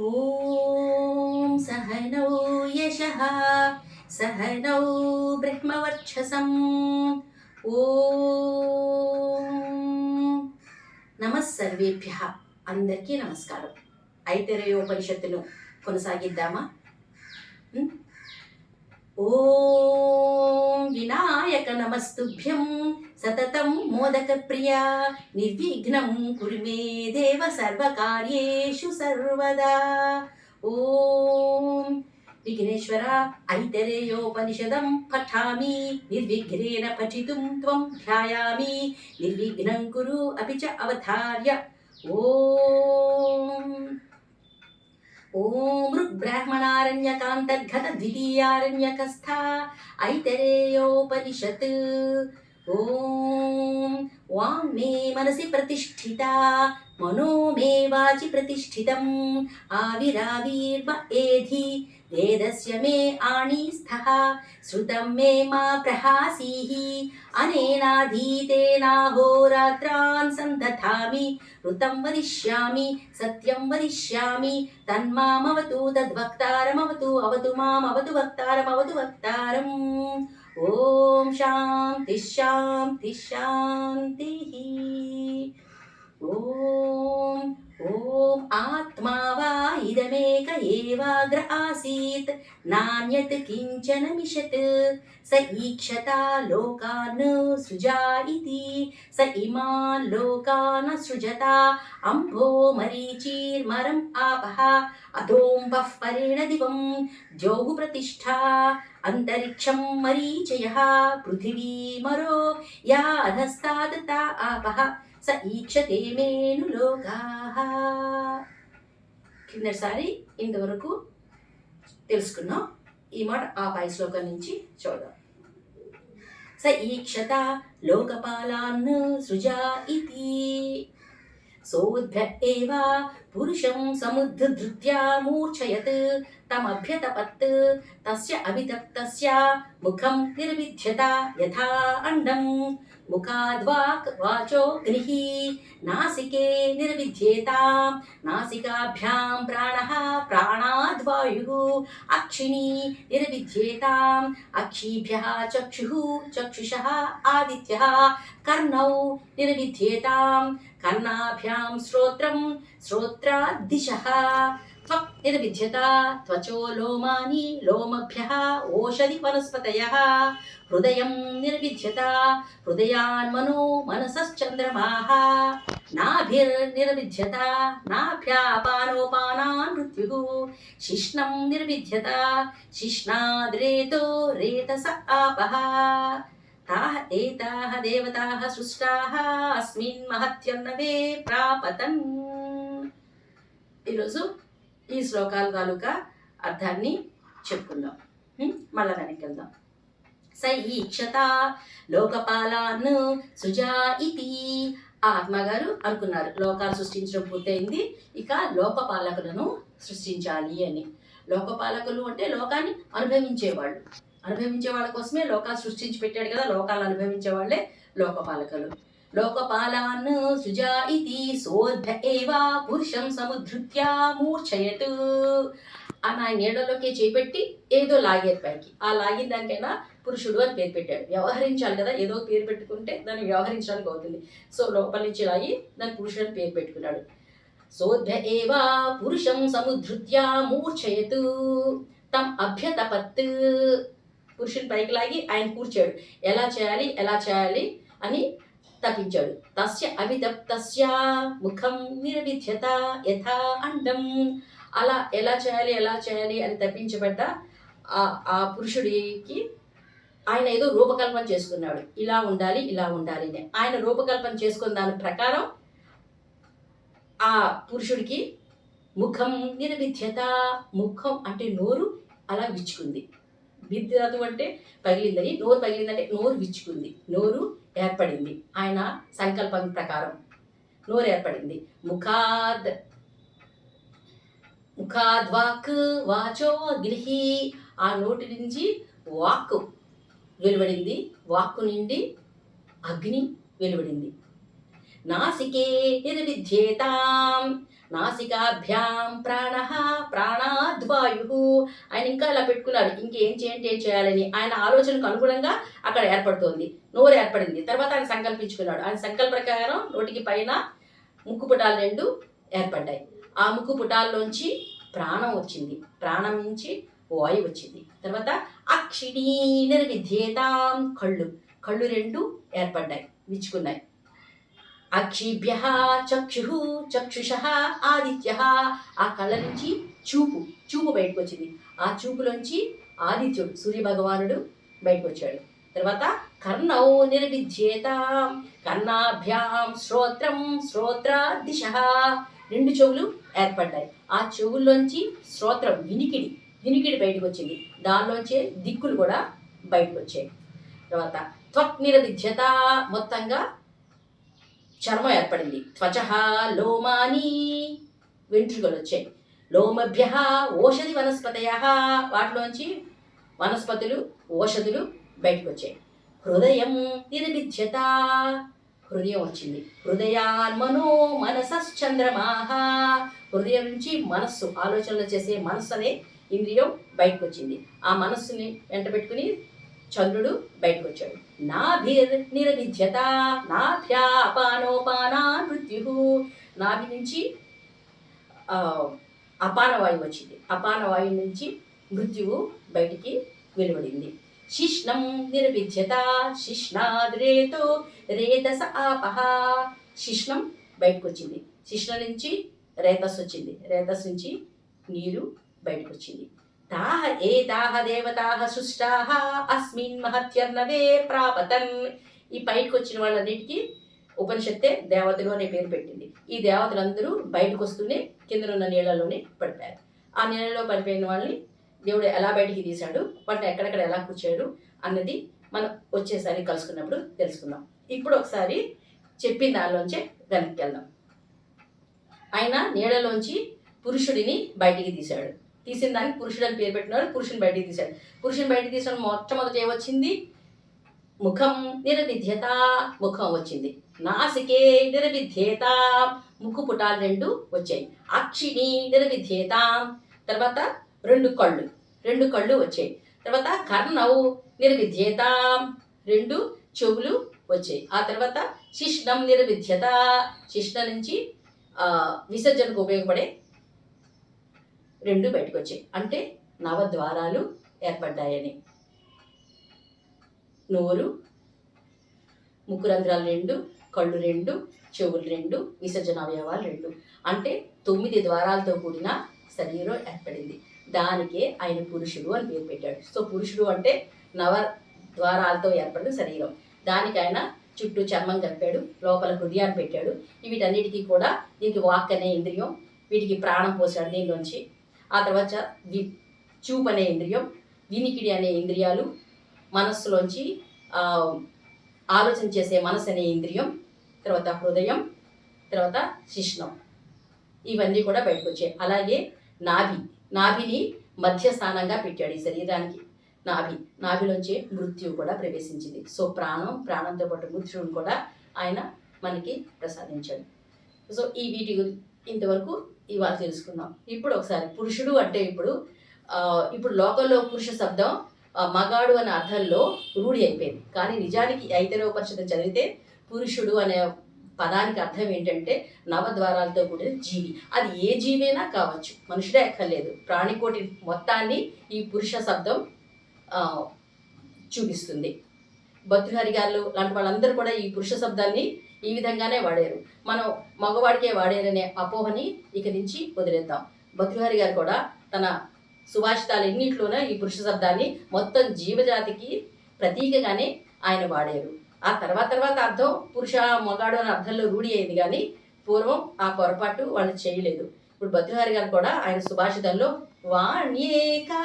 ॐ सहनौ यशः सहनौ ब्रह्मवर्क्षसम् ఓం నమస్ సర్వేభ్య అందరికీ నమస్కారం ఐతరేయోపనిషత్తును కొనసాగిద్దామా ఉం? ఓం వినాయక నమస్తుభ్యం సతతం మోదక ప్రియా నిర్విఘ్నం కురుమే దేవ సర్వకార్యేషు సర్వదా ఓం విఘ్నేశ్వర ఐతరేయోపనిషదం పఠామి నిర్విఘ్నేన పఠితుం త్వం ధ్యాయామి నిర్విఘ్నం కురు అపి చ అవధార్య ఓం ఓం ఋగ్బ్రాహ్మణారణ్యకాంతర్గత ద్వితీయారణ్యకస్థ ఐతరేయోపనిషత్ ఓం వాం మే మనసి ప్రతిష్ఠిత మనో మే వాచి ప్రతిష్ఠితం ఆవిరావిర్వ ఏధి వేదస్య మే ఆణీస్థ శృతం మే మా ప్రహాసీహి అనేనాధీతేనాహోరాత్రాన్ సందధామి ఋతం వదిష్యామి సత్యం వదిష్యామి తన్మామవతు తద్వక్తారమవతు అవతు మామవతు వక్తారమవతు వక్తారం. ఓం శాంతి శాంతి శాంతి. ఓం ఓం ఆత్మా వా ఇదమేక ఏవాగ్ర ఆసీత్ నాణ్యత్ కించన మిషత్ స ఈక్షత లోకాన్ సృజా ఇది స ఇమాన్ లోకాన సృజత అంభో మరీచీర్మరం ఆపః అధోంభః పరేణ దివం ద్యోగు ప్రతిష్ఠా అంతరిక్షం మరీచయ పృథివీమరో యా అధస్తాద్ తా ఆపః స ఈక్షతే మేను లోకా కిందసారి ఇంతవరకు తెలుసుకున్నాం. ఈ మాట ఆ పై శ్లోకం నుంచి చూద్దాం. స ఈక్షత లోకపాలాన్ సృజా ఇది సోద్భ్య ఏవ పురుషం సముద్ధృత్యా మూర్ఛయత్. తమభ్యతపత్ తస్య అవితప్తస్య ముఖం నిర్విధ్యత యథా అండం. ముఖాద్వాక్ వాచోగ్నిः నాసికే నిర్విధ్యేతాం నాసికాభ్యాం ప్రాణः ప్రాణాద్వాయుः అక్షిణీ నిర్విధ్యేతాం అక్షీభ్యः చక్షుः చక్షుషः ఆదిత్యः కర్ణౌ నిర్విధ్యేతాం కర్ణాభ్యాం శ్రోత్రం శ్రోత్రాద్దిశः त्वक् निर्विध्यत त्वचो लोमानि लोमभ्यः ओषधि वनस्पतयः हृदयं निर्विध्यत हृदयान्मनो मनसश्चन्द्रमाः नाभिर्निर्विध्यत नाभ्यापानोपानान् मृत्युः शिश्नं निर्विध्यत शिश्नाद्रेतो रेतस आपः ताः एताः देवताः सृष्टाः अस्मिन् महत्यर्णवे प्रापतन् ఈరోజు ఈ శ్లోకాల తాలూకా అర్థాన్ని చెప్పుకుందాం. మళ్ళా వెనక్కి వెళ్దాం. సైక్షత లోకపాలాన్ సుజా ఇది ఆత్మగారు అనుకున్నారు. లోకాలు సృష్టించడం పూర్తయింది. ఇక లోకపాలకులను సృష్టించాలి అని. లోకపాలకులు అంటే లోకాన్ని అనుభవించేవాళ్ళు. అనుభవించే వాళ్ళ కోసమే లోకాలు సృష్టించి పెట్టాడు కదా లోకాలు అనుభవించే వాళ్ళే లోకపాలకులు. లోకపాలాన్ సుజా ఇతి సోద్ధ ఏవా పురుషం సముధృత్యా మూర్ఛయత్ అని ఆయన నీడలోకి చేపెట్టి ఏదో లాగారు పైకి. ఆ లాగిన దానికైనా పురుషుడు అని పేరు పెట్టాడు. వ్యవహరించాలి కదా ఏదో పేరు పెట్టుకుంటే దాన్ని వ్యవహరించడానికి అవుతుంది. సో లోపల నుంచి లాగి దాని పురుషుడు అని పేరు పెట్టుకున్నాడు. సోధ్య ఏవా పురుషం సముధృత్యా మూర్ఛయతు. తం అభ్యతపత్. పురుషుని పైకి లాగి ఆయన కూర్చాడు. ఎలా చేయాలి ఎలా చేయాలి అని తప్పించాడు. తస్య అవితప్తస్య ముఖం నిర్విధ్యత యథా అండం అలా ఎలా చేయాలి ఎలా చేయాలి అని తప్పించబడ్డ ఆ పురుషుడికి ఆయన ఏదో రూపకల్పన చేసుకున్నాడు. ఇలా ఉండాలి ఇలా ఉండాలి అని. ఆయన రూపకల్పన చేసుకున్న దాని ప్రకారం ఆ పురుషుడికి ముఖం నిర్విధ్యత ముఖం అంటే నోరు అలా విచ్చుకుంది. విద్యతు అంటే పగిలిందని నోరు పగిలిందంటే నోరు విచ్చుకుంది. నోరు ఏర్పడింది. ఆయన సంకల్పం ప్రకారం నోరు ఏర్పడింది. ముఖాద్ ముఖాద్వాక్ వాచో గిలిహి ఆ నోటి నుంచి వాక్కు వెలువడింది. వాక్కు నుండి అగ్ని వెలువడింది. నాసికే నిర్విధ్యేతాం. నాసికాభ్యాం ప్రాణ ప్రాణ ఆయన ఇంకా ఇలా పెట్టుకున్నారు ఇంకేం చేయండి ఏం చేయాలని ఆయన ఆలోచనకు అనుగుణంగా అక్కడ ఏర్పడుతోంది. నోరు ఏర్పడింది. తర్వాత ఆయన సంకల్పించుకున్నాడు. ఆయన సంకల్ప ప్రకారం నోటికి పైన ముక్కు పుటాలు రెండు ఏర్పడ్డాయి. ఆ ముక్కు పుటాల్లోంచి ప్రాణం వచ్చింది. ప్రాణం నుంచి వాయు వచ్చింది. తర్వాత అక్షిణీ నిర్విధ్యేతాం కళ్ళు. కళ్ళు రెండు ఏర్పడ్డాయి. విచ్చుకున్నాయి. అక్షిభ్య చక్షు చక్షుష ఆదిత్య ఆ కళ్ళ నుంచి చూపు చూపు బయటకు వచ్చింది ఆ చూపులోంచి ఆదిత్యుడు సూర్య భగవానుడు బయటకు వచ్చాడు తర్వాత కర్ణౌ నిర్విధ్యేత కర్ణాభ్యాం శ్రోత్రం శ్రోత్ర దిశ రెండు చెవులు ఏర్పడ్డాయి. ఆ చెవుల్లోంచి శ్రోత్రం వినికిడి వినికిడి బయటకు వచ్చింది దానిలోంచే దిక్కులు కూడా బయటకు వచ్చాయి తర్వాత త్వక్ నిరవిధ్యత మొత్తంగా చర్మం ఏర్పడింది. త్వచ లోమాని వెంట్రుకలు వచ్చాయి. లోమభ్య ఓషధి వనస్పతయ వాటిలోంచి వనస్పతులు ఓషధులు బయటకు వచ్చాయి. హృదయం నిర్విద్యత హృదయం వచ్చింది. హృదయాన్మనో మనసశ్చంద్రమాహ హృదయం నుంచి మనస్సు ఆలోచనలు చేసే మనస్సు అనే ఇంద్రియం బయటకు వచ్చింది. ఆ మనస్సుని వెంట పెట్టుకుని చంద్రుడు బయటకు వచ్చాడు నాభిర్ నిరవిధ్యత నాభ్యాపానోపానా మృత్యు నాభి నుంచి అపానవాయువు వచ్చింది. అపానవాయువు నుంచి మృత్యువు బయటికి వెలువడింది. శిష్ణం నిర్విధ్యత శిష్ణాద్రేతో రేతస ఆపహ. శిష్ణం బయటకు వచ్చింది శిష్ణ నుంచి రేతస్ వచ్చింది. రేతస్ నుంచి నీరు బయటకు వచ్చింది తాహ ఏ తాహ దేవతాహ సృష్టాహ అస్మిన్ మహత్యర్నవే ప్రాపతన్. ఈ పైకి వచ్చిన వాళ్ళన్నిటికీ ఉపనిషత్తే దేవతలు అనే పేరు పెట్టింది. ఈ దేవతలందరూ బయటకు వస్తూనే కింద ఉన్న నీళ్ళలోనే పడిపోయారు. ఆ నీళ్ళలో పడిపోయిన వాళ్ళని దేవుడు ఎలా బయటికి తీశాడు వాటిని ఎక్కడెక్కడ ఎలా కూర్చాడు అన్నది మనం వచ్చేసారి కలుసుకున్నప్పుడు తెలుసుకుందాం. ఇప్పుడు ఒకసారి చెప్పిన దానిలోంచే వెనక్కి వెళ్దాం. ఆయన నీళ్ళలోంచి పురుషుడిని బయటికి తీశాడు. తీసిన దానికి పురుషుడు అని పేరు పెట్టినాడు పురుషుని బయటికి తీశాడు. పురుషుని బయటికి తీసిన మొట్టమొదటి ఏమొచ్చింది? ముఖం నిరవిధ్యత ముఖం వచ్చింది. నాసికే నిరవిధ్యేత ముక్కు పుటాలు రెండు వచ్చాయి. అక్షిణి నిరవిధ్యేత తర్వాత రెండు కళ్ళు రెండు కళ్ళు వచ్చాయి. తర్వాత కర్ణవు నిర్విధ్యేత రెండు చెవులు వచ్చాయి. ఆ తర్వాత శిష్ణం నిర్విధ్యత శిష్ణ నుంచి విసర్జనకు ఉపయోగపడే రెండు బయటకు వచ్చాయి అంటే నవద్వారాలు ఏర్పడ్డాయని. నోరు ముక్కు రంధ్రాలు రెండు కళ్ళు రెండు చెవులు రెండు విసర్జన అవయవాలు రెండు. అంటే తొమ్మిది ద్వారాలతో కూడిన శరీరం ఏర్పడింది. దానికే ఆయన పురుషుడు అని పేరు పెట్టాడు. సో పురుషుడు అంటే నవ ద్వారాలతో ఏర్పడిన శరీరం. దానికి ఆయన చుట్టూ చర్మం కప్పాడు లోపల హృదయాన్ని పెట్టాడు. వీటన్నిటికీ కూడా దీనికి వాక్ అనే ఇంద్రియం వీటికి ప్రాణం పోసాడు దీనిలోంచి. ఆ తర్వాత వి చూపు అనే ఇంద్రియం వినికిడి అనే ఇంద్రియాలు మనస్సులోంచి ఆలోచన చేసే మనసు అనే ఇంద్రియం తర్వాత హృదయం తర్వాత శిష్ణం. ఇవన్నీ కూడా బయటకు వచ్చాయి. అలాగే నాభి నాభిని మధ్య స్థానంగా పెట్టాడు ఈ శరీరానికి. నాభి నాభిలోంచి మృత్యువు కూడా ప్రవేశించింది. సో ప్రాణం ప్రాణంతో పాటు మృత్యువుని కూడా ఆయన మనకి ప్రసాదించాడు. సో ఈ వీటి గురి ఇంతవరకు ఇవాళ తెలుసుకుందాం. ఇప్పుడు ఒకసారి పురుషుడు అంటే ఇప్పుడు ఇప్పుడు లోకల్లో పురుష శబ్దం మగాడు అనే అర్థంలో రూఢి అయిపోయింది. కానీ నిజానికి ఐతరోపనిషత్తు చదివితే పురుషుడు అనే పదానికి అర్థం ఏంటంటే నవద్వారాలతో కూడిన జీవి. అది ఏ జీవైనా కావచ్చు మనుషుడే ఎక్కర్లేదు ప్రాణికోటి మొత్తాన్ని ఈ పురుష శబ్దం చూపిస్తుంది. భర్తృహరి గారు లాంటి వాళ్ళందరూ కూడా ఈ పురుష శబ్దాన్ని ఈ విధంగానే వాడారు. మనం మగవాడికే వాడారనే అపోహని ఇక నుంచి వదిలేద్దాం. భర్తృహరి గారు కూడా తన సుభాషితాలన్నింటిలోనే ఈ పురుష శబ్దాన్ని మొత్తం జీవజాతికి ప్రతీకగానే ఆయన వాడారు. ఆ తర్వాత తర్వాత అర్థం పురుష మగాడు అనే అర్థంలో రూఢి అయింది కానీ పూర్వం ఆ పొరపాటు వాళ్ళు చేయలేదు. ఇప్పుడు భద్రహరి గారు కూడా ఆయన సుభాషితంలో వాణ్యేకా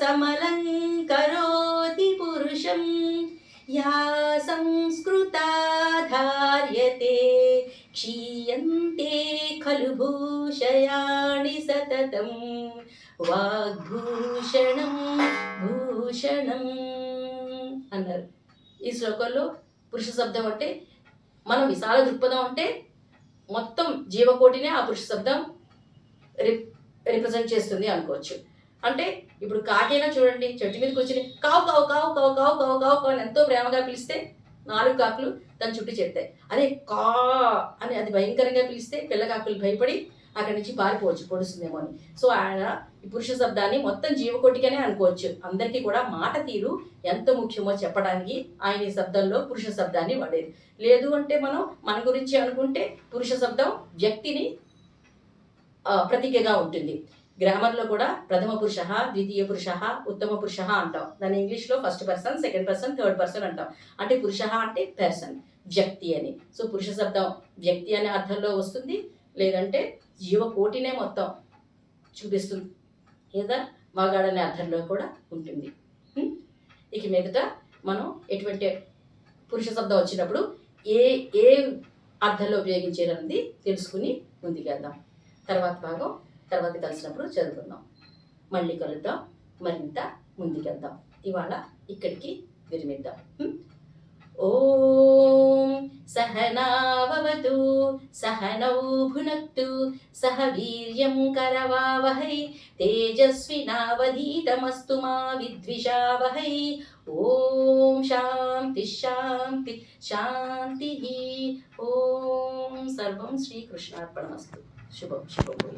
సమలంకరోతి పురుషం యా संस्कृता धार्यते క్షీయంతే खलु भूषयाणि సతతం వాగ్భూషణం భూషణం అన్నారు. ఈ శ్లోకంలో పురుష శబ్దం అంటే మనం విశాల దృక్పథం అంటే మొత్తం జీవకోటినే ఆ పురుష శబ్దం రిప్ రిప్రజెంట్ చేస్తుంది అనుకోవచ్చు. అంటే ఇప్పుడు కాకైనా చూడండి చెట్టు మీద కూర్చుని కావు కావు కావు కావు కావు కావు కావు కావు అని ఎంతో ప్రేమగా పిలిస్తే నాలుగు కాకులు దాని చుట్టూ చేస్తాయి అదే కా అని అది భయంకరంగా పిలిస్తే పిల్ల కాకులు భయపడి అక్కడి నుంచి పారిపోవచ్చు పొడుస్తుందేమో అని. సో ఆయన ఈ పురుష శబ్దాన్ని మొత్తం జీవకోటికనే అనుకోవచ్చు. అందరికీ కూడా మాట తీరు ఎంత ముఖ్యమో చెప్పడానికి ఆయన ఈ శబ్దంలో పురుష శబ్దాన్ని వాడేది. లేదు అంటే మనం మన గురించి అనుకుంటే పురుష శబ్దం వ్యక్తిని ప్రతిజ్ఞగా ఉంటుంది. గ్రామర్లో కూడా ప్రథమ పురుష ద్వితీయ పురుష ఉత్తమ పురుష అంటాం. దాని ఇంగ్లీష్లో first person second person third person అంటాం. అంటే పురుష అంటే పర్సన్ వ్యక్తి అని. సో పురుష శబ్దం వ్యక్తి అనే అర్థంలో వస్తుంది. లేదంటే జీవకోటినే మొత్తం చూపిస్తుంది. లేదా మగాడనే అర్థంలో కూడా ఉంటుంది. ఇక మీదట మనం ఎటువంటి పురుష శబ్దం వచ్చినప్పుడు ఏ ఏ అర్థంలో ఉపయోగించేదన్నది తెలుసుకుని ముందుకెళ్దాం. తర్వాత భాగం తర్వాత కలిసినప్పుడు చదువుకుందాం మళ్ళీ కలుద్దాం. మరింత ముందుకెళ్దాం. ఇవాళ ఇక్కడికి విరమిద్దాం. ఓం సహనావతు సహనౌ భునక్తు సహ వీర్యం కరవావహై తేజస్వినావధీతమస్తు మా విద్విషావహై. ఓం శాంతి శాంతి శాంతి ఓం. సర్వం శ్రీకృష్ణార్పణమస్తు. శుభం శుభం